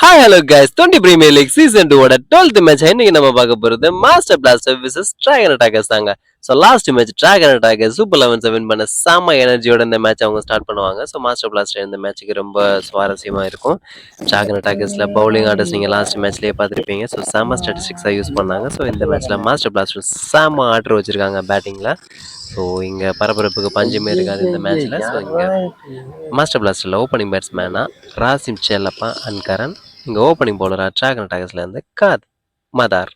Hi hello guys twenty premier league season டூவோட twelfth match இன்னைக்கு நம்ம பார்க்க போகிறது master blaster versus dragon attackers தாங்க. So last match dragon attacker super லெவன்ஸை win பண்ண செம எனர்ஜியோட இந்த மேட்ச் அவங்க ஸ்டார்ட் பண்ணுவாங்க. ஸோ மாஸ்டர் பிளாஸ்டர் இந்த மேட்ச்சுக்கு ரொம்ப சுவாரஸ்யமா இருக்கும். ட்ராகன் அட்டாக்கர்ஸ்ல பவுலிங் ஆர்டர்ஸ் நீங்கள் லாஸ்ட் மேட்ச்லயே பார்த்துருப்பீங்க. ஸோ செம ஸ்டாட்டிஸ்டிக்ஸாக யூஸ் பண்ணாங்க. ஸோ இந்த மேட்ச்சில் மாஸ்டர் பிளாஸ்டர் செம ஆர்டர் வச்சிருக்காங்க பேட்டிங்கில் ஸோ இங்கே பரபரப்புக்கு பஞ்சமே இருக்காது இந்த மேட்ச்ல ஸோ இங்கே மாஸ்டர் பிளாஸ்டரில் ஓப்பனிங் பேட்ஸ்மேனாக ராசிம் செல்லப்பா அண்ட் கரண் இங்கே ஓப்பனிங் பவுலராக ட்ராகன் அட்டாகர்ஸ்ல இருந்து காத் மதார்.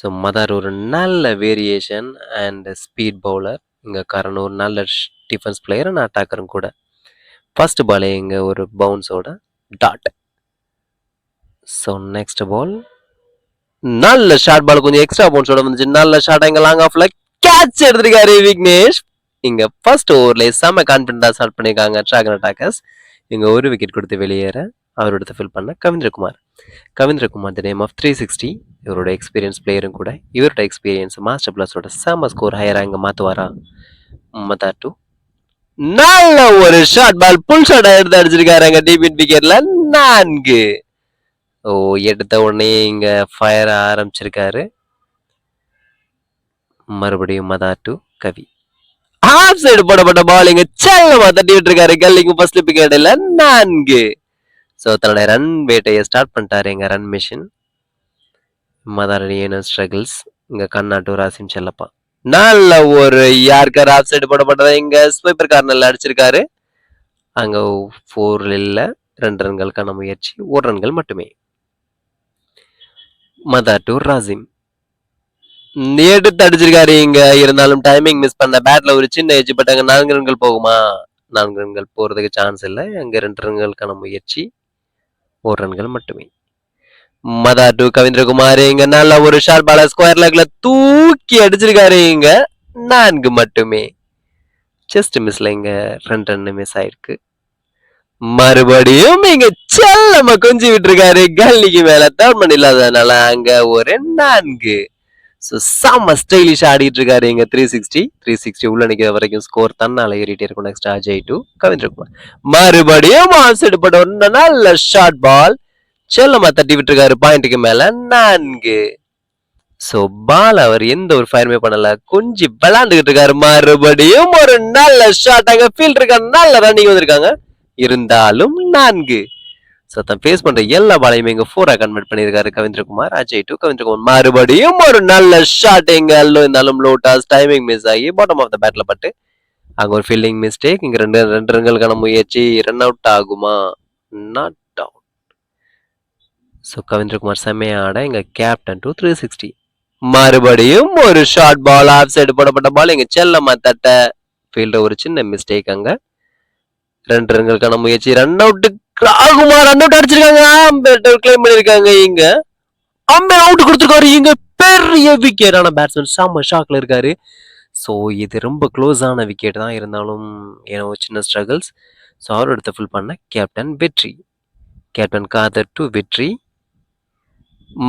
ஸோ மதார் ஒரு நல்ல வேரியேஷன் அண்ட் ஸ்பீட் பவுலர் இங்கே கரண் ஒரு நல்ல டிஃபென்ஸ் பிளேயர் அண்ட் அட்டாக்கரும் கூட. ஃபர்ஸ்ட் பாலே இங்கே ஒரு பவுன்ஸோட டாட் ஸோ நெக்ஸ்ட் பால் நல்ல ஷார்ட் பால் கொஞ்சம் எக்ஸ்ட்ரா பவுன்ஸோட வந்துச்சு. நல்ல ஷார்ட் எங்கள் லாங் ஆஃப்ல கேட்ச் எடுத்திருக்காரு விக்னேஷ். இங்க ஃபர்ஸ்ட் ஓவர்ல செம்ம கான்பிடண்டா ஸ்டார்ட் பண்ணிருக்காங்க டிராகன் அட்டாக்கர்ஸ் இங்க ஒரு விக்கெட் கொடுத்து வெளியேற. அவரோட ஃபில் பண்ண Kavindrakumar. Kavindrakumar the name of three sixty இவரோட எக்ஸ்பீரியன்ஸ் பிளேயரும் கூட இவரோட எக்ஸ்பீரியன்ஸ் மாஸ்டர் பிளஸோட செம்ம ஸ்கோர் ஹையராக இங்கே மாற்றுவாரா மதா டூ நல்ல ஒரு ஷார்ட் பால் புல் ஷாட் எடுத்து அடிச்சிருக்காருங்க டிபின் டிபிட் விக்கெட்ல நான்கு. ஓ எடுத்த உடனே இங்க ஃபயர் ஆரம்பிச்சிருக்காரு. மறுபடியும் மதா டு கவி. ஹாஃப் சைடு போடப்பட்ட பால் இங்க செல்லமா தட்டி விட்டுருக்காரு கல்லிங்க ஃபர்ஸ்ட் பிக்கெட்ல நான்கு. ஸோ தன்னோட ரன் வேட்டையை ஸ்டார்ட் பண்ணிட்டாரு எங்கள் ரன் மிஷின் மதாரணியன ஸ்ட்ரகிள்ஸ் இங்கே கண்ணா டு செல்லப்பா. நல்ல ஒரு யாருக்கார் ஆஃப் சைடு போடப்பட்டதை? இங்கே ஸ்வைப்பர் கார்னரில் அடிச்சிருக்காரு. அங்கே ஃபோர் இல்லை ரெண்டு ரன்களுக்கான முயற்சி ஒரு ரன்கள் மட்டுமே. மதா டூர் ராசிம். எடுத்து அடிச்சிருக்காரு இங்க. இருந்தாலும் டைமிங் மிஸ் பண்ண பேட்ல ஒரு சின்ன எஜ் பட் அங்க நான்கு ரன்கள் போகுமா? நான்கு ரன்கள் போறதுக்கு சான்ஸ் இல்லை. அங்க ரெண்டு ரன்களுக்கான முயற்சி. ஓர் ரன்கள் மட்டுமே. மதா டு கவிந்திரகுமார் இங்க நல்ல ஒரு ஷார்ட் பால ஸ்கொயர் லெக்ல தூக்கி அடிச்சிருக்காரு இங்க. நான்கு மட்டுமே. ஜஸ்ட் மிஸ்ல இங்க ரெண்டு ரன் மிஸ் ஆயிருக்கு. மறுபடியும் இங்க செல்லமா கொஞ்சி விட்டுருக்காரு கல்லிக்கு மேல தேர்ட் இல்லாததுனால அங்க ஒரு நான்கு. ஸோ செம்ம ஸ்டைலிஷ் ஆடிட்டு இருக்காரு இங்க த்ரீ சிக்ஸ்டி த்ரீ சிக்ஸ்டி உள்ள நிக்கிற வரைக்கும் ஸ்கோர் தன்னால ஏறிட்டே இருக்கும் நெக்ஸ்ட் அஜய் டு கவிந்திரகுமார் மறுபடியும் ஆன் பட் போட்ட நல்ல ஷார்ட் பால் செல்லமா தட்டி விட்டுருக்காரு பாயிண்ட்டுக்கு மேல நான்கு. ஸோ பால் அவர் எந்த ஒரு ஃபயருமே பண்ணல கொஞ்சம் விளாண்டுகிட்டு இருக்காரு. மறுபடியும் ஒரு நல்ல ஷாட் அங்க ஃபீல்ட் இருக்காரு நல்ல ரன்னிங் வந்திருக்காங்க. இருந்தாலும் நான்கு. ஸோ தான் ஃபேஸ் பண்ணுற எல்லா பாலையுமே இங்கே ஃபோராக கன்வெர்ட் பண்ணியிருக்காரு கவிந்திரகுமார் அஜய் டு கவிந்திரகுமார். மறுபடியும் ஒரு நல்ல ஷாட் எங்கே இருந்தாலும் லோட்டாஸ் டைமிங் மிஸ் ஆகி பாட்டம் ஆஃப் த பேட்டில் பட்டு அங்கே ஒரு ஃபீல்டிங் மிஸ்டேக் இங்கே ரெண்டு ரெண்டு ரன்களுக்கான முயற்சி ரன் அவுட் ஆகுமா? நாட் அவுட் ஸோ கவிந்திரகுமார் செம்மையாட எங்கள் கேப்டன் டூ த்ரீ சிக்ஸ்டி மறுபடியும் ஒரு ஷார்ட் பால் ஆஃப் சைடு போடப்பட்ட பால் எங்கள் செல்லம்மா தட்ட. ஃபீல்டர் ஒரு சின்ன மிஸ்டேக் அங்கே. ரெண்டு ரன்களுக்கான முயற்சி ரன் அவுட்டு ராகுமார் ரன் அவுட் அடிச்சிருக்காங்க. அம்பேர் கிளைம் பண்ணிருக்காங்க இங்க. அம்பே அவுட் கொடுத்துருக்காரு. இங்க பெரிய விக்கெட்டான பேட்ஸ்மேன் சாம ஷாக்ல இருக்காரு. ஸோ இது ரொம்ப க்ளோஸான விக்கெட் தான் இருந்தாலும் ஏன்னா ஒரு சின்ன ஸ்ட்ரகிள்ஸ் ஸோ அவர் எடுத்து ஃபில் பண்ண கேப்டன் வெற்றி. கேப்டன் காதர் டு வெற்றி.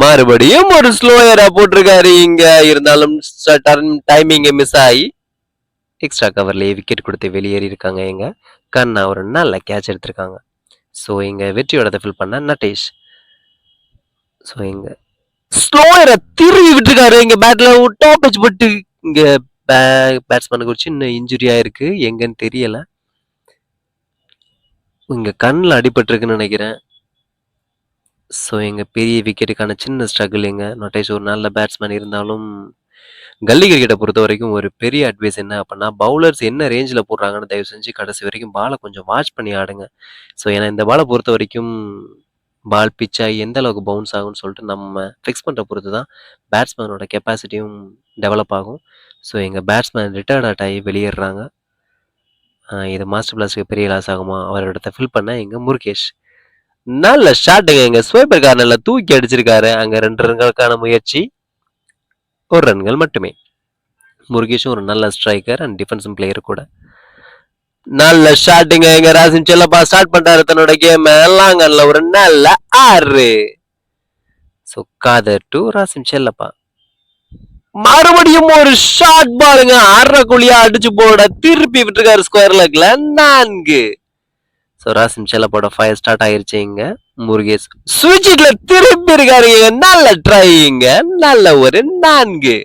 மறுபடியும் ஒரு ஸ்லோயரா போட்டிருக்காரு இங்க. இருந்தாலும் டைமிங் மிஸ் ஆகி எக்ஸ்ட்ரா கவர்லேயே விக்கெட் கொடுத்து வெளியேறி இருக்காங்க எங்க கண்ணா ஒரு நல்ல கேட்ச் எடுத்திருக்காங்க. ஸோ இங்கே வெற்றியோடத்தை ஃபில் பண்ண நட்டேஷ். ஸோ இங்கே ஸ்லோயரை திருவி விட்டுருக்காரு. இங்கே பேட்டில் டாப் வச்சு இங்கே பே பேட்ஸ்மேனுக்கு ஒரு சின்ன இன்ஜுரி ஆயிருக்கு. எங்கன்னு தெரியலை. இங்கே கண்ணில் அடிபட்டிருக்குன்னு நினைக்கிறேன். ஸோ எங்கள் பெரிய விக்கெட்டுக்கான சின்ன ஸ்ட்ரகிள் எங்கள் நட்டேஷ் ஒரு நல்ல பேட்ஸ்மேன் இருந்தாலும் கல்லி கிரிக்கெட்டை பொறுத்த வரைக்கும் ஒரு பெரிய அட்வைஸ் என்ன அப்படின்னா பவுலர்ஸ் என்ன ரேஞ்சில் போடுறாங்கன்னு தயவு செஞ்சு கடைசி வரைக்கும் பாலை கொஞ்சம் வாட்ச் பண்ணி ஆடுங்க. ஸோ ஏன்னா இந்த பாலை பொறுத்த வரைக்கும் பால் பிச் ஆகி எந்த அளவுக்கு பவுன்ஸ் ஆகும்னு சொல்லிட்டு நம்ம ஃபிக்ஸ் பண்ணுற பொறுத்து தான் பேட்ஸ்மேனோட கெப்பாசிட்டியும் டெவலப் ஆகும். ஸோ எங்கள் பேட்ஸ்மேன் ரிட்டையர்ட் அவுட் ஆகி வெளியேறாங்க இது மாஸ்டர் பிளாஸ்க்கு பெரிய லாஸ் ஆகுமா? அவரோட ஃபில் பண்ண எங்கள் முருகேஷ். நல்ல ஷாட்டுங்க எங்கள் ஸ்வைப்பர் கார்னரில் தூக்கி அடிச்சிருக்காரு. அங்கே ரெண்டு ரன்களுக்கான முயற்சி. ஒரு ரன்கள் மட்டுமே. முருகேஷும் ஒரு நல்ல ஸ்ட்ரைக்கர் அண்ட் டிஃபென்ஸும் பிளேயர் கூட. நல்ல ஷாட்டுங்க எங்க ராசிம் செல்லப்பா ஸ்டார்ட் பண்றாரு தன்னோட கேம் லாங்கன்ல ஒரு நல்ல ஆறு. So Khader to Rasim Chellappa. மறுபடியும் ஒரு ஷாட் பாருங்க. அரை குழியா அடிச்சு போட திருப்பி விட்டுருக்காரு ஸ்கொயர் லெக்ல நான்கு. ஸோ ராசிம் செல்லப்போட ஃபயர் ஸ்டார்ட் ஆயிருச்சு இங்க. முருகேஷ் சுவிட்சிட்ல திருப்பி இருக்காருங்க நல்ல ட்ரைங்க நல்ல ஒரு நான்கு.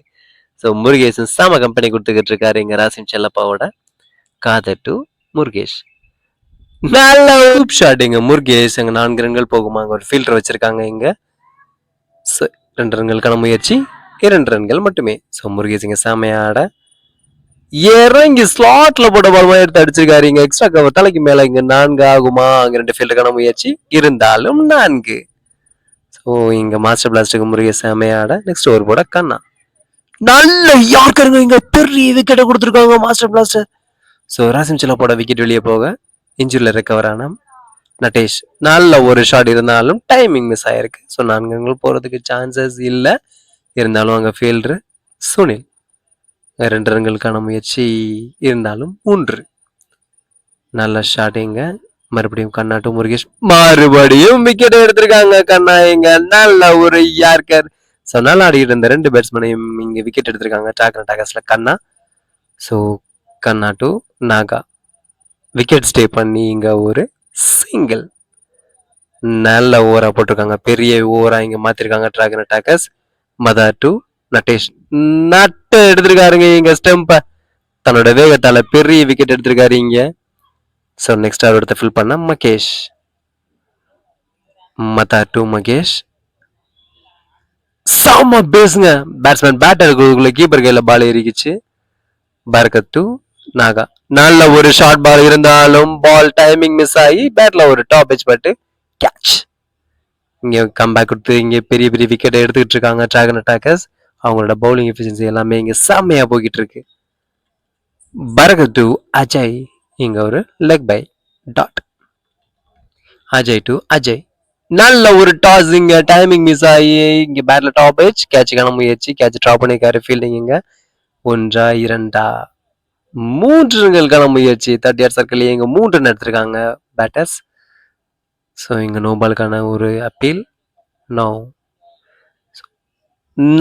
ஸோ முருகேஷன் சாம கம்பெனி கொடுத்துக்கிட்டு இருக்காரு இங்க ராசிம் செல்லப்பாவோட. காதர் டு முருகேஷ். நல்ல ஹூப் ஷாட்டுங்க முருகேஷ். அங்கே நான்கு ரன்கள் போகுமா? அங்கே ஒரு ஃபீல்டர் வச்சிருக்காங்க இங்க. ஸோ ரெண்டு ரன்களுக்கான முயற்சி இரண்டு ரன்கள் மட்டுமே. ஸோ முருகேஷ் இங்கே செமையாட இறங்கி ஸ்லாட்ல போட்ட பால் எடுத்து அடிச்சிருக்காரு. இங்க எக்ஸ்ட்ரா கவர் தலைக்கு மேல இங்க நான்கு ஆகுமா? அங்க ரெண்டு ஃபீல்டுக்கான முயற்சி இருந்தாலும் நான்கு. ஸோ இங்க மாஸ்டர் பிளாஸ்டுக்கு முறைய செமையாட நெக்ஸ்ட் ஓவர் போட கண்ணா. நல்ல யாருக்காருங்க இங்க? பெரிய விக்கெட்டை கொடுத்துருக்காங்க மாஸ்டர் பிளாஸ்டர் ஸோ ராசிம் போட விக்கெட் வெளியே போக. இன்ஜுரியில் ரெக்கவர் ஆனால் நட்டேஷ். நல்ல ஒரு ஷாட் இருந்தாலும் டைமிங் மிஸ் ஆயிருக்கு. ஸோ நான்கு போகிறதுக்கு சான்சஸ் இல்லை. இருந்தாலும் அங்கே ஃபீல்டர் சுனில். ரெண்டு ரன்களுக்கான முயற்சி இருந்தாலும் மூன்று நல்ல ஷாட்டிங்க மறுபடியும் கண்ணா டு முருகேஷ் மறுபடியும் விக்கெட் எடுத்திருக்காங்க கண்ணா. இங்க நல்ல ஒரு யார்கர் ஸோ நல்லா ஆடிட்டு இருந்த ரெண்டு பேட்ஸ்மேனையும் இங்க விக்கெட் எடுத்திருக்காங்க. டாக்கர் டாக்கர்ஸ்ல Kanna. So Kanna to Naga. Wicket stay பண்ணி இங்க ஒரு சிங்கிள் நல்ல ஓவராக போட்டிருக்காங்க. பெரிய ஓவராக இங்க மாத்திருக்காங்க dragon attackers Madha to Natesh. நட்ட எடுத்திருக்காருங்க இங்க ஸ்டெம்ப தன்னோட வேகத்தால பெரிய விக்கெட் எடுத்திருக்காரு இங்க. ஸோ நெக்ஸ்ட் அவர் எடுத்து ஃபில் பண்ண மகேஷ். மதா டு மகேஷ். சாம பேசுங்க பேட்ஸ்மேன் பேட் எடுக்கிறதுக்குள்ள கீப்பர் கையில் பால் ஏறிக்கிச்சு. பர்கத் டு நாகா. நல்ல ஒரு ஷார்ட் பால் இருந்தாலும் பால் டைமிங் மிஸ் ஆகி பேட்ல ஒரு டாப் வச்சு பட்டு கேட்ச் இங்கே கம்பேக் கொடுத்து இங்கே பெரிய பெரிய விக்கெட் எடுத்துக்கிட்டு இருக்காங்க டிராகன் அட்டாக்கர்ஸ் அவங்களோட பவுலிங் எஃபிஷியன்சி எல்லாமே இங்கே செம்மையாக போய்கிட்டு இருக்கு பரகத் டு அஜய் இங்கே ஒரு leg bye dot Ajay to Ajay நல்ல ஒரு டாஸ் இங்க டைமிங் மிஸ் ஆகி இங்க பேட்ல டாப் ஆயிடுச்சு கேட்சுக்கான முயற்சி கேட்ச் ட்ராப் பண்ணிருக்காரு ஃபீல்டிங் இங்க. ஒன்றா இரண்டா. மூன்றுங்களுக்கான முயற்சி தேர்ட் இயர் சர்க்கிள் இங்க மூன்று ரன் எடுத்திருக்காங்க பேட்டர்ஸ் ஸோ இங்க நோபாலுக்கான ஒரு அப்பீல் நோ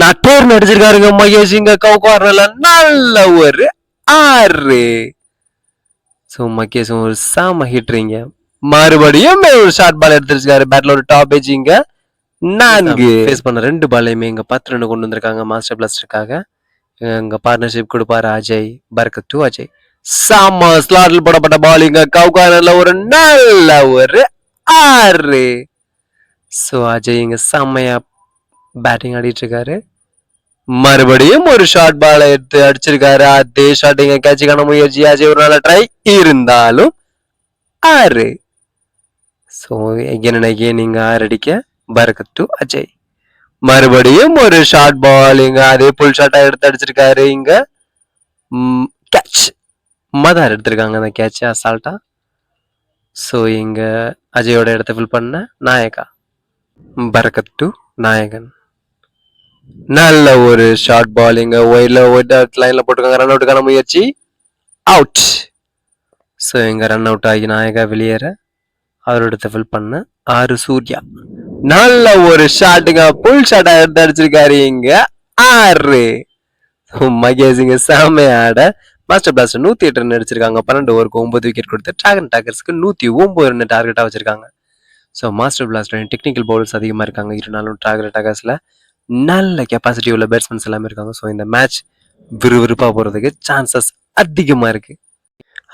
நட்டோர் நடிச்சிருக்காருங்க மகேஷ் இங்க கவுகார்ல. நல்ல ஒரு ஆறு. ஸோ மகேஷ் ஒரு சாம ஹிட்றீங்க மறுபடியும் ஒரு ஷார்ட் பால் எடுத்துருக்காரு. பேட்ல ஒரு டாப் ஏஜ் இங்க. நான்கு. ஃபேஸ் பண்ண ரெண்டு பாலையுமே இங்க பத்து ரன் கொண்டு வந்திருக்காங்க மாஸ்டர் பிளாஸ்டருக்காக இங்க பார்ட்னர்ஷிப் கொடுப்பாரு அஜய். பர்கத் டு அஜய். சாம ஸ்லாட்டில் போடப்பட்ட பால் இங்க. கவுகார்ல ஒரு நல்ல ஒரு ஆறு. ஸோ அஜய் இங்க செம்மையா பேட்டிங் ஆடிட்டு இருக்காரு மறுபடியும் ஒரு ஷார்ட் பால் எடுத்து அடிச்சிருக்காரு. அதே ஷாட் இங்க கேட்சுக்கான முயற்சி. அஜய் ஒரு நல்ல ட்ரை இருந்தாலும் ஆறு. ஸோ எகேன் அண்ட் எகேன் ஆறு அடிக்க பரகத் டு அஜய். மறுபடியும் ஒரு ஷார்ட் பால் இங்க அதே புல் ஷாட்டா எடுத்து அடிச்சிருக்காரு. இங்க கேட்ச் மதார் எடுத்திருக்காங்க அந்த கேட்ச் அசால்ட்டா ஸோ இங்க அஜயோட இடத்த ஃபில் பண்ண நாயகா. பரகத் டு நாயகன். நல்ல ஒரு ஷார்ட் பாலிங்க ஒயிட்ல ஒயிட் லைன்ல போட்டுருக்காங்க. ரன் அவுட்டுக்கான முயற்சி. அவுட் ஸோ இங்க ரன் அவுட் ஆகி நாயகா வெளியேற. அவரோட ஃபில் பண்ண. ஆறு சூர்யா. நல்ல ஒரு ஷாட்டுங்க புல் ஷாட்டா எடுத்து அடிச்சிருக்காரு இங்க. ஆறு. மகேசிங்க இங்க செமையாட மாஸ்டர் பிளாஸ்டர் நூத்தி எட்டு ரன் அடிச்சிருக்காங்க. பன்னெண்டு ஓவருக்கு ஒன்பது விக்கெட் கொடுத்து டிராகன் டாக்கர்ஸ்க்கு நூத்தி ஒன்பது ரன் டார்கெட்டா வச்சிருக்காங்க. So master blaster technical bowlers அதிகமா இருக்காங்க. இருந்தாலும் டிராகன் டாக்கர்ஸில் நல்ல கெப்பாசிட்டி உள்ள பேட்ஸ்மேன்ஸ் எல்லாமே இருக்காங்க. ஸோ இந்த மேட்ச் விறுவிறுப்பாக போகிறதுக்கு சான்சஸ் அதிகமாக இருக்குது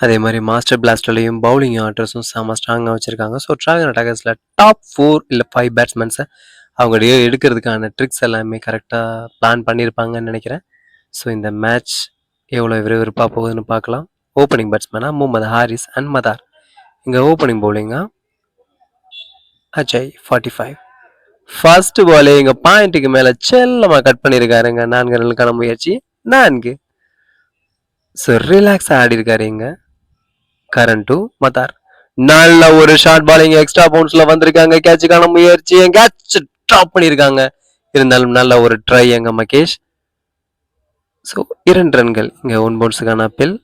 அதே மாதிரி மாஸ்டர் பிளாஸ்டர்லையும் பவுலிங் ஆர்டர்ஸும் செம்ம ஸ்ட்ராங்காக வச்சுருக்காங்க. ஸோ ட்ராகன் அட்டாக்கர்ஸில் டாப் ஃபோர் இல்லை ஃபைவ் பேட்ஸ்மேன்ஸை அவங்களுடைய எடுக்கிறதுக்கான ட்ரிக்ஸ் எல்லாமே கரெக்டாக பிளான் பண்ணியிருப்பாங்கன்னு நினைக்கிறேன். ஸோ இந்த மேட்ச் எவ்வளோ விறுவிறுப்பாக போகுதுன்னு பார்க்கலாம். ஓப்பனிங் பேட்ஸ்மேனாக முகமது ஹாரிஸ் அண்ட் மதார். இங்கே ஓப்பனிங் பவுலிங்காக அஜய் ஃபார்ட்டி ஃபைவ் ஃபர்ஸ்ட் பாலே இங்கே பாயிண்ட்டுக்கு மேலே செல்லமாக கட் பண்ணியிருக்காருங்க நான்கு ரன்களுக்கான முயற்சி. நான்கு. ஸோ ரிலாக்ஸாக ஆடி இருக்காரு இங்க. கரண்ட் டு மத்தார் நல்ல ஒரு ஷார்ட் பால் இங்க எக்ஸ்ட்ரா பவுன்ஸ்ல வந்திருக்காங்க. கேட்சுக்கான முயற்சி. கேட்ச் ட்ராப் பண்ணியிருக்காங்க இருந்தாலும் நல்ல ஒரு ட்ரை எங்க மகேஷ். ஸோ இரண்டு ரன்கள் இங்க ஒன் பவுன்ஸுக்கான அப்பில்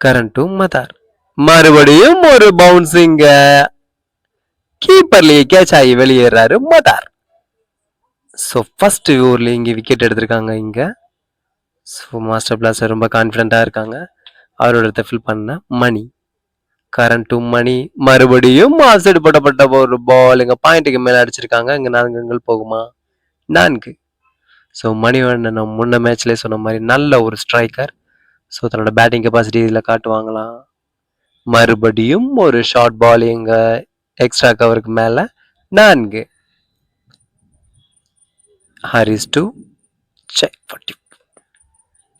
கரண்ட் டு மதார் மறுபடியும் ஒரு பவுன்ஸ் இங்க. கீப்பர்லயே கேட்ச் ஆகி வெளியேறாரு மதார். ஸோ ஃபர்ஸ்ட் ஓவரில் இங்கே விக்கெட் எடுத்திருக்காங்க இங்கே. ஸோ மாஸ்டர் பிளாஸர் ரொம்ப கான்ஃபிடண்ட்டாக இருக்காங்க. அவரோட இடத்த ஃபில் பண்ண மணி. கரண்ட் மணி. மறுபடியும் ஆசைடு போட்டப்பட்ட ஒரு பால் எங்கள் பாயிண்ட்டுக்கு மேலே அடிச்சிருக்காங்க. இங்கே நான்குங்கள் போகுமா? நான்கு. ஸோ மணிவண்ணன் நம்ம முன்ன மேட்ச்லேயே சொன்ன மாதிரி நல்ல ஒரு ஸ்ட்ரைக்கர் ஸோ தன்னோட பேட்டிங் கெப்பாசிட்டி இதில் காட்டுவாங்களாம். மறுபடியும் ஒரு ஷார்ட் பால் இங்கே எக்ஸ்ட்ரா கவருக்கு மேலே நான்கு. ஹாரிஸ் டூ ஃபார்ட்டி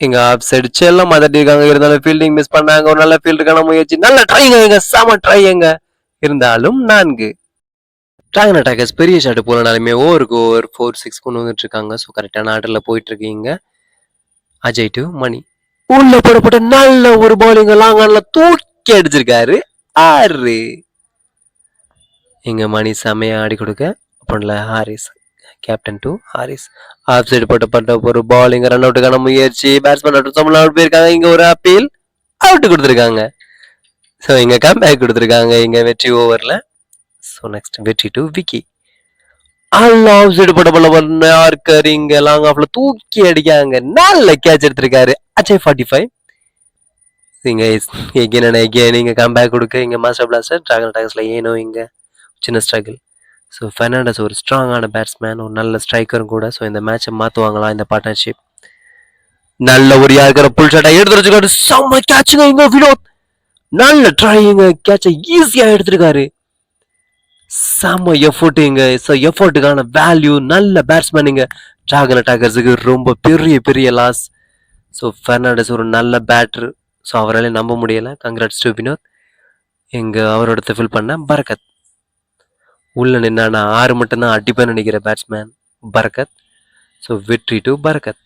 இங்க ஆஃப் சைடு செல்லம் மதட்டிருக்காங்க இருந்தாலும் ஃபீல்டிங் மிஸ் பண்ணாங்க. ஒரு நல்ல ஃபீல்டுக்கான முயற்சி. நல்ல ட்ரைங்க எங்க செம ட்ரைங்க இருந்தாலும் நான்கு. ட்ராகன் அட்டாக்கர்ஸ் பெரிய ஷாட் போலனாலுமே ஓவருக்கு ஓவர் ஃபோர் சிக்ஸ் கொண்டு வந்துட்டு இருக்காங்க ஸோ கரெக்டான ஆர்டரில் போயிட்டு இருக்கீங்க அஜய் டு மணி உள்ள போடப்பட்ட நல்ல ஒரு பவுலிங் லாங் ஆன்ல தூக்கி அடிச்சிருக்காரு. ஆறு. எங்கள் மணி செமையா ஆடி கொடுக்க. அப்புறம் Harris captain to Harris off side போட்டப்பட்ட ஒரு பால் ரன் அவுட்டுக்கான முயற்சி. பேட்ஸ்மேன் அவுட் சம்பளம் அவுட் போயிருக்காங்க. இங்கே ஒரு அப்பீல் அவுட் கொடுத்துருக்காங்க. ஸோ இங்க கம்பேக் கொடுத்துருக்காங்க. இங்கே வெற்றி ஓவரில் ஸோ நெக்ஸ்ட் வெற்றி டு விக்கி ஆஃப் சைடு போட்ட பண்ண ஆர்க்கர் இங்கே லாங் ஆஃப்ல தூக்கி அடிக்காங்க. நல்ல கேட்ச் எடுத்திருக்காரு. அஜய் ஃபார்ட்டி ஃபைவ் இங்கே எகேன் அண்ட் எகேன் இங்க கம்பேக் கொடுக்க. இங்கே மாஸ்டர் பிளாஸ்டர் ட்ராகன் டாக்ஸில் ஏனோ இங்கே. சின்ன ஸ்ட்ரகிள் ஸோ ஃபெர்னாண்டஸ் ஒரு ஸ்ட்ராங்கான பேட்ஸ்மேன் ஒரு நல்ல ஸ்ட்ரைக்கரும் கூட. ஸோ இந்த மேட்சை மாற்றுவாங்களா இந்த பார்ட்னர்ஷிப் நல்ல ஒரு யாருக்கிற புல் ஷாட்டை எடுத்து வச்சுக்காரு செம்ம கேட்சுங்க இங்க வினோத். நல்ல ட்ரைங்க கேட்சை ஈஸியாக எடுத்திருக்காரு. செம்ம எஃபோர்ட் இங்க. ஸோ எஃபோர்ட்டுக்கான வேல்யூ நல்ல பேட்ஸ்மேன் இங்க. டிராகன் அட்டாக்கர்ஸுக்கு ரொம்ப பெரிய பெரிய லாஸ் ஸோ ஃபெர்னாண்டஸ் ஒரு நல்ல பேட்டர் ஸோ அவரால் நம்ப முடியலை. Congrats to Vinod. எங்கள் அவரோட ஃபில் பண்ண பரகத் உள்ள நின்னா ஆறு மட்டும்தான் அடிப்பேன்னு நினைக்கிற பேட்ஸ்மேன் பரகத் ஸோ வெற்றி டு பரகத்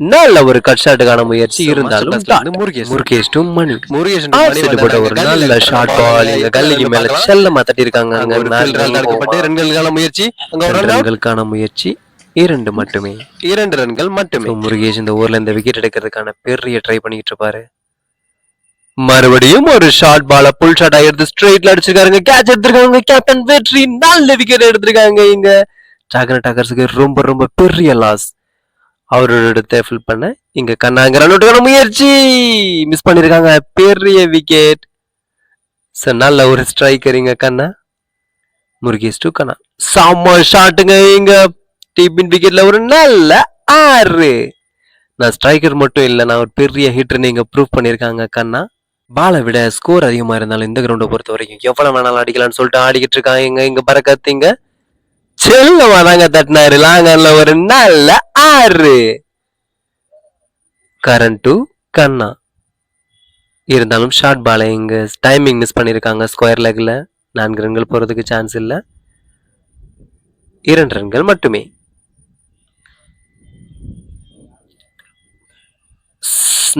நல்ல ஒரு கட் ஷாட்டுக்கான முயற்சி இருந்தாலும் முருகேஷ். டு மணி side போட்ட ஒரு நல்ல ஷார்ட் பால் எங்க கல்லிக்கு மேல செல்லமா தட்டி இருக்காங்க அங்க ரன்களுக்கான முயற்சி. ரன்களுக்கான முயற்சி. இரண்டு மட்டுமே. இரண்டு ரன்கள் மட்டுமே. முருகேஷ் இந்த ஊர்ல இந்த விக்கெட் எடுக்கிறதுக்கான பெரிய ட்ரை பண்ணிட்டு இருப்பாரு. மறுபடியும் ஒரு ஷார்ட் பால புல் ஷாட் எடுத்து ஸ்ட்ரெயிட்ல அடிச்சிருக்காங்க கேட்ச் எடுத்திருக்காங்க. கேப்டன் வெற்றி நல்ல விக்கெட் எடுத்திருக்காங்க இங்க. டிராகன் டாகர்ஸுக்கு ரொம்ப ரொம்ப பெரிய லாஸ் அவரோட தேஃபில் ஃபில் பண்ண இங்க கண்ணாங்க ரன் முயற்சி. மிஸ் பண்ணிருக்காங்க. பெரிய விக்கெட் சார் நல்ல ஒரு ஸ்ட்ரைக்கரிங்க கண்ணா. முருகேஷ் டூ கண்ணா. செம்ம ஷாட்டுங்க இங்க. டீப்பின் விக்கெட்ல ஒரு நல்ல ஆறு. நான் ஸ்ட்ரைக்கர் மட்டும் இல்லை நான் ஒரு பெரிய ஹிட்டர்னு இங்க ப்ரூவ் பண்ணியிருக்காங்க கண்ணா. பாலை விட ஸ்கோர் அதிகமா இருந்தாலும் இந்த கிரவுண்டை பொறுத்த வரைக்கும் எவ்வளவு வேணாலும் அடிக்கலாம்னு சொல்லிட்டு ஆடிக்கிட்டு இருக்காங்க. இங்க இங்க பறக்கத்தீங்க செல்லமா தாங்க தட்டினாரு. லாங்கன்ல ஒரு நல்ல ஆறு. Current to Kanna. இருந்தாலும் ஷார்ட் பாலை இங்க டைமிங் மிஸ் பண்ணிருக்காங்க ஸ்கொயர் லெக்கில் நான்கு ரன்கள் போறதுக்கு சான்ஸ் இல்ல. இரண்டு ரன்கள் மட்டுமே.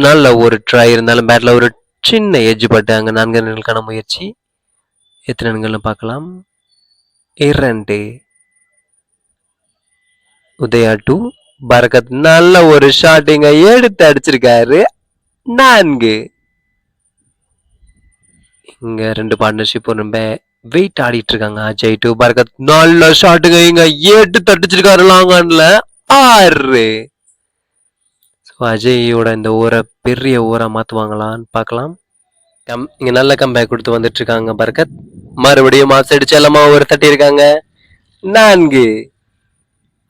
நல்ல ஒரு ட்ரை இருந்தாலும் பேட்டில் ஒரு சின்ன எஜ்ஜு பட்டு அங்க நான்கு எண்களுக்கான முயற்சி. எத்தனை எண்கள்னு பார்க்கலாம். இரண்டு. உதயா டூ பரகத் நல்ல ஒரு ஷாட்டிங்க எடுத்து அடிச்சிருக்காரு. நான்கு. இங்க ரெண்டு பார்ட்னர்ஷிப் ரொம்ப வெயிட் ஆடிட்டு இருக்காங்க. அஜய் டூ பரகத் நல்ல ஷாட்டுங்க இங்க எடுத்து தட்டிச்சிருக்காரு லாங் ஆன்ல ஆறு. ஸோ அஜயோட இந்த ஊரை பெரிய ஊராக மாற்றுவாங்களான்னு பார்க்கலாம். கம் இங்கே நல்ல கம்பேக் கொடுத்து வந்துட்டு பர்கத் மறுபடியும் மாஸ் அடிச்சு எல்லாமா ஒரு தட்டியிருக்காங்க நான்கு.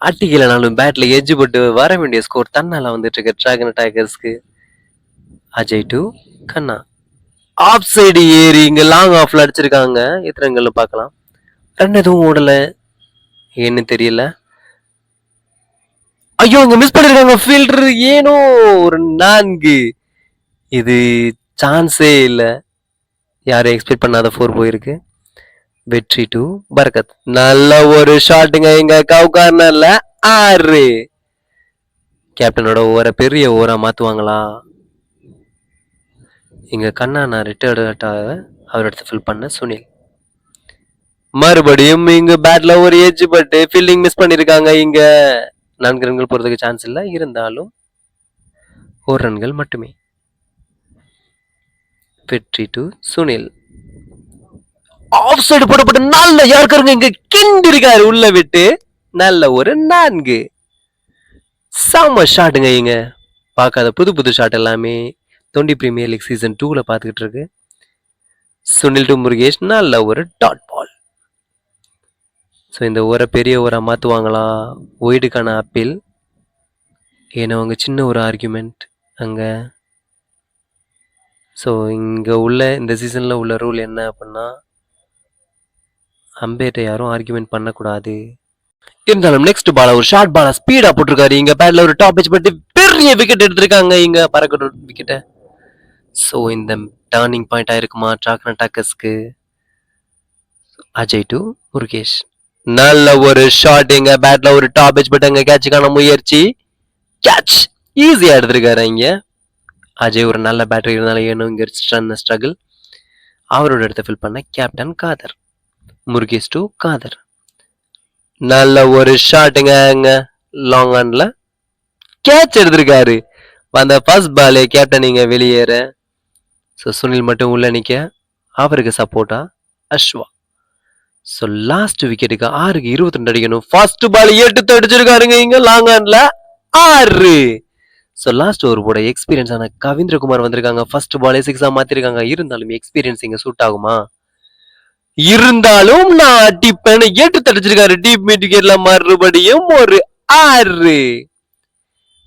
அட்டிக்கலனாலும் பேட்ல எஜ்ஜு போட்டு வர வேண்டிய ஸ்கோர் தன்னால வந்துட்டு இருக்கு dragon டைகர்ஸ்க்கு Ajay to Kanna. Off side ஏறி இங்க லாங் ஆஃப்ல அடிச்சிருக்காங்க. எத்தனை பார்க்கலாம். ரன் எதுவும் ஓடல. ஏன்னு தெரியல. ஐயோ இங்க மிஸ் பண்ணிருக்காங்க. ஃபீல்டர் ஏனோ ஒரு நான்கு. இது சான்ஸே இல்லை. யாரும் எக்ஸ்பெக்ட் பண்ணாத ஃபோர் போயிருக்கு. வெற்றி டு பரகத். நல்ல ஒரு ஷாட்டுங்க எங்க கவுகார்னர்ல ஆறு. கேப்டனோட ஓவர பெரிய ஓரா மாத்துவாங்களா? இங்க கண்ணா நான் ரிட்டையர்டாக அவர் இடத்த ஃபில் பண்ண சுனில். மறுபடியும் இங்க பேட்ல ஒரு ஏஜ் பட்டு ஃபீல்டிங் மிஸ் பண்ணிருக்காங்க இங்க. நான்கு ரன்கள் போகிறதுக்கு சான்ஸ் இல்லை. இருந்தாலும் ஒரு ரன்கள் மட்டுமே. வெற்றி டு சுனில். ஆஃப் சைடு போடப்பட்ட நல்ல யாருக்காருங்க இங்க கிண்டிருக்காரு. உள்ள விட்டு நல்ல ஒரு நான்கு. செம்ம ஷாட்டுங்க இங்க பார்க்காத புது புது ஷாட் எல்லாமே தொண்டி பிரீமியர் லீக் சீசன் டூவில் பார்த்துக்கிட்டு இருக்கு. சுனில் டு முருகேஷ் நல்ல ஒரு டாட் பால் ஸோ இந்த ஊரை பெரிய ஊராக மாற்றுவாங்களா ஒய்டுக்கான அப்பீல் ஏன்னா அவங்க சின்ன ஒரு ஆர்கியூமெண்ட் அங்கே. ஸோ இங்கே உள்ள இந்த சீசனில் உள்ள ரூல் என்ன அப்படின்னா அம்பேட்டை யாரும் ஆர்கியூமெண்ட் பண்ணக்கூடாது. இருந்தாலும் நெக்ஸ்ட் பால ஒரு ஷார்ட் பால ஸ்பீடா போட்டிருக்காரு. இங்க பேட்ல ஒரு டாப் வச்சு பட்டு பெரிய விக்கெட் எடுத்திருக்காங்க. இங்க பறக்கிற விக்கெட்டை ஸோ இந்த டேர்னிங் பாயிண்ட் இருக்குமா? ட்ராக்னா டாக்கர்ஸ்க்கு அஜய் டு முருகேஷ். நல்ல ஒரு ஷாட் எங்க பேட்ல ஒரு டாப் வச்சு பட்டு அங்க கேட்சுக்கான முயற்சி. கேட்ச் ஈஸியா எடுத்திருக்காரு இங்க. அஜய் ஒரு நல்ல பேட்டரி இருந்தாலும் ஏனும் இங்க ஸ்ட்ரகிள் அவரோட இடத்த ஃபில் பண்ண கேப்டன் காதர். முருகேஷ் டு காதர். நல்ல ஒரு ஷாட்டுங்க அங்க லாங் ஆன்ல கேட்ச் எடுத்திருக்காரு. அந்த ஃபர்ஸ்ட் பாலே கேப்டன் இங்க வெளியேற. ஸோ சுனில் மட்டும் உள்ள நிற்க அவருக்கு சப்போர்ட்டா அஸ்வா. ஸோ லாஸ்ட் விக்கெட்டுக்கு ஆறுக்கு இருபத்தி ரெண்டு அடிக்கணும். ஃபர்ஸ்ட் பால் எட்டு அடிச்சிருக்காருங்க இங்க லாங் ஹேண்ட்ல ஆறு. ஸோ லாஸ்ட் ஓவர் போட எக்ஸ்பீரியன்ஸ் ஆன கவிந்திரகுமார் வந்திருக்காங்க. ஃபர்ஸ்ட் பாலே சிக்ஸாக மாத்திருக்காங்க. இருந்தாலும் எக்ஸ்பீரியன்ஸ் இங்கே சூட் ஆகுமா? இருந்தாலும் நான் அடிப்பேன் எட்டு தடிச்சிருக்காரு டீப் மீட் விக்கெட்ல மறுபடியும் ஒரு ஆறு.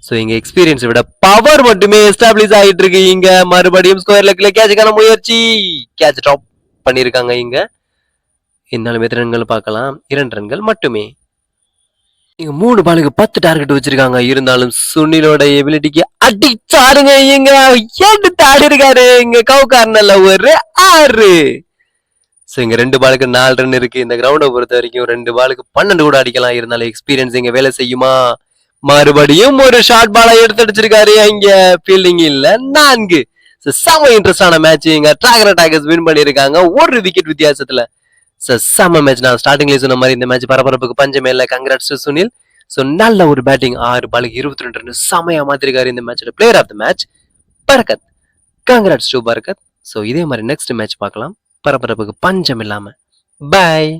ஸோ இங்க எக்ஸ்பீரியன்ஸ் விட பவர் மட்டுமே எஸ்டாப்ளிஷ் ஆகிட்டு இருக்கு. இங்க மறுபடியும் ஸ்கொயர் லெக்ல கேட்சுக்கான முயற்சி. கேட்ச் ட்ராப் பண்ணியிருக்காங்க இங்க. இருந்தாலும் எத்தனை ரன்கள் பார்க்கலாம்? இரண்டு ரன்கள் மட்டுமே. இங்க மூணு பாலுக்கு பத்து டார்கெட் வச்சிருக்காங்க. இருந்தாலும் சுனிலோட எபிலிட்டிக்கு அடிச்சாருங்க இங்க எடுத்து ஆடி இருக்காரு இங்க கவுகார்னல்ல ஒரு ஆறு. ஸோ இங்கே ரெண்டு பாலுக்கு நாலு ரன் இருக்கு. இந்த கிரவுண்டை பொறுத்த வரைக்கும் ரெண்டு பாலுக்கு பன்னெண்டு கூட அடிக்கலாம். இருந்தாலும் எக்ஸ்பீரியன்ஸ் இங்கே வேலை செய்யுமா? மறுபடியும் ஒரு ஷார்ட் பாலை எடுத்து அடிச்சிருக்காரு. இங்க ஃபீல்டிங் இல்ல நான்கு. செம இன்ட்ரெஸ்டான மேட்ச் இங்க டிராகர் டாகர்ஸ் வின் பண்ணியிருக்காங்க. ஒரு விக்கெட் வித்தியாசத்துல. So, செம மேட்ச் நான் ஸ்டார்டிங்லேயே சொன்ன மாதிரி இந்த மேட்ச் பரபரப்புக்கு பஞ்சமே இல்லை. கங்க்ராட்ஸ் சுனில் ஸோ நல்ல ஒரு பேட்டிங் ஆறு பாலுக்கு இருபத்தி ரெண்டு ரன் செமையா மாத்திருக்காரு இந்த மேட்சோட player of the match Barkat. Congrats to Barkat. So இதே மாதிரி நெக்ஸ்ட் மேட்ச் பார்க்கலாம். பரபரப்புக்கு பஞ்சம் இல்லாம. பாய்